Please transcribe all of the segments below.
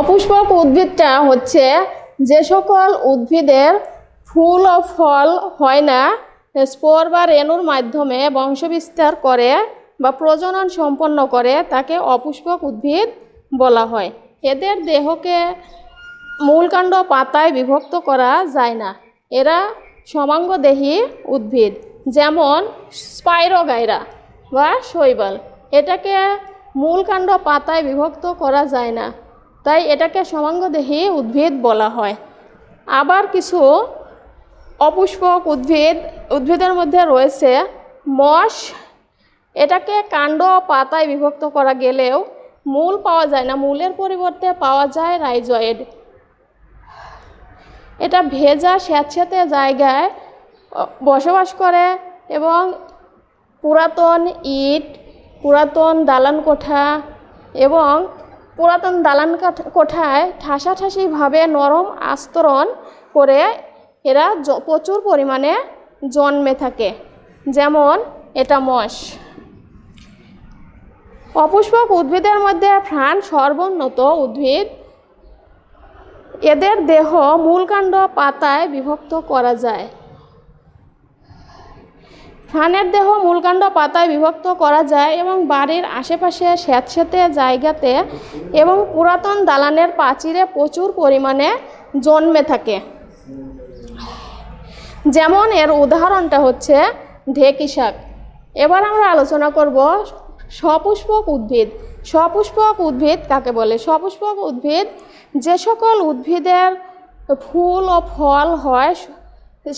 অপুষ্পক উদ্ভিদটা হচ্ছে যে সকল উদ্ভিদের ফুল ও ফল হয় না, স্পোর বা রেণুর মাধ্যমে বংশবিস্তার করে বা প্রজনন সম্পন্ন করে, তাকে অপুষ্পক উদ্ভিদ বলা হয়। এদের দেহকে মূলকাণ্ড পাতায় বিভক্ত করা যায় না। এরা সমাঙ্গদেহী উদ্ভিদ, যেমন স্পাইরোগাইরা বা শৈবাল। এটাকে মূলকাণ্ড পাতায় বিভক্ত করা যায় না। তাই এটাকে সমাঙ্গদেহী উদ্ভিদ বলা হয়। আবার কিছু অপুষ্পক উদ্ভিদ, উদ্ভিদের মধ্যে রয়েছে মশ। এটাকে কাণ্ড পাতায় বিভক্ত করা গেলেও মূল পাওয়া যায় না, মূলের পরিবর্তে পাওয়া যায় রাইজয়েড। এটা ভেজা স্যাঁতস্যাঁতে জায়গায় বসবাস করে এবং পুরাতন ইট, পুরাতন দালান কোঠা এবং পুরাতন দালান কাঠ- কোঠায় ঠাসাঠাসিভাবে নরম আস্তরণ করে এরা প্রচুর পরিমাণে জন্মে থাকে। যেমন, এটা মশ অপুষ্পক উদ্ভিদের মধ্যে ফ্রান সর্বোন্নত উদ্ভিদ। এদের দেহ মূলকাণ্ড পাতায় বিভক্ত করা যায়। ফ্রানের দেহ মূলকাণ্ড পাতায় বিভক্ত করা যায় এবং বাড়ির আশেপাশে স্যাঁতস্যাঁতে জায়গাতে এবং পুরাতন দালানের প্রাচীরে প্রচুর পরিমাণে জন্মে থাকে। যেমন এর উদাহরণটা হচ্ছে ঢেকি শাক। এবার আমরা আলোচনা করব সপুষ্পক উদ্ভিদ। সপুষ্পক উদ্ভিদ কাকে বলে? সপুষ্পক উদ্ভিদ যে সকল উদ্ভিদের ফুল ও ফল হয়,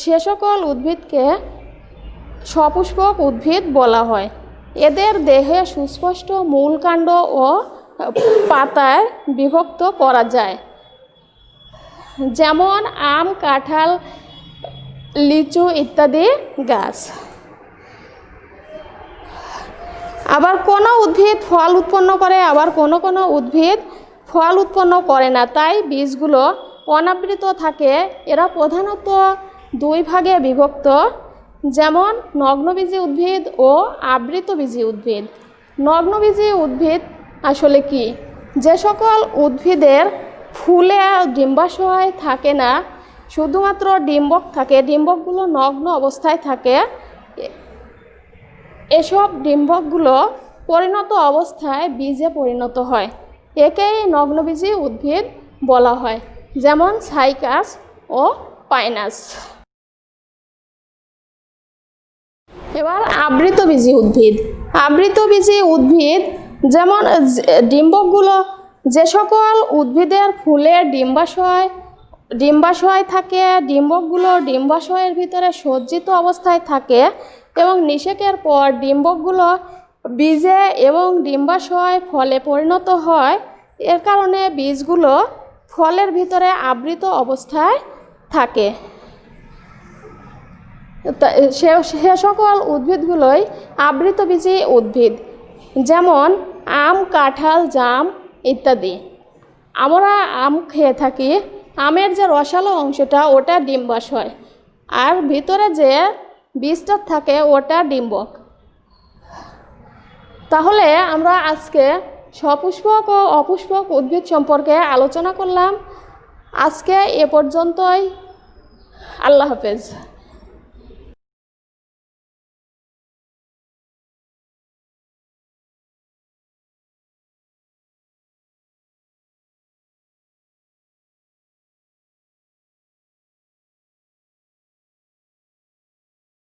সে সকল উদ্ভিদকে সপুষ্পক উদ্ভিদ বলা হয়। এদের দেহে সুস্পষ্ট মূলকাণ্ড ও পাতায় বিভক্ত করা যায়। যেমন আম, কাঁঠাল, লিচু ইত্যাদি গাছ। আবার কোনো উদ্ভিদ ফল উৎপন্ন করে, আবার কোনো কোনো উদ্ভিদ ফল উৎপন্ন করে না। তাই বীজগুলো অনাবৃত থাকে। এরা প্রধানত দুই ভাগে বিভক্ত। যেমন নগ্নবীজী উদ্ভিদ ও আবৃতবীজী উদ্ভিদ। নগ্নবীজী উদ্ভিদ আসলে কি? যে সকল উদ্ভিদের ফুলে ডিম্বাশয় থাকে না, শুধুমাত্র ডিম্বক থাকে, ডিম্বকগুলো নগ্ন অবস্থায় থাকে, এসব ডিম্বকগুলো পরিণত অবস্থায় বীজে পরিণত হয়। একেই নগ্নবীজী উদ্ভিদ বলা হয়, যেমন সাইকাস ও পাইনাস। এবার আবৃতবীজী উদ্ভিদ। আবৃতবীজী উদ্ভিদ যেমন ডিম্বকগুলো যে সকল উদ্ভিদের ফুলে ডিম্বাশয় ডিম্বাশয় থাকে, ডিম্বকগুলো ডিম্বাশয়ের ভিতরে সজ্জিত অবস্থায় থাকে এবং নিষেকের পর ডিম্বকগুলো বীজে এবং ডিম্বাশয় ফলে পরিণত হয়। এর কারণে বীজগুলো ফলের ভিতরে আবৃত অবস্থায় থাকে। সে সে সকল উদ্ভিদগুলোই আবৃতবীজী উদ্ভিদ, যেমন আম, কাঁঠাল, জাম ইত্যাদি। আমরা আম খেয়ে থাকি, আমের যে রসালো অংশটা ওটা ডিম্বাস হয়, আর ভিতরে যে বীজটা থাকে ওটা ডিম্বক। তাহলে আমরা আজকে সপুষ্পক ও অপুষ্পক উদ্ভিদ সম্পর্কে আলোচনা করলাম। আজকে এ পর্যন্তই। আল্লাহ হাফেজ।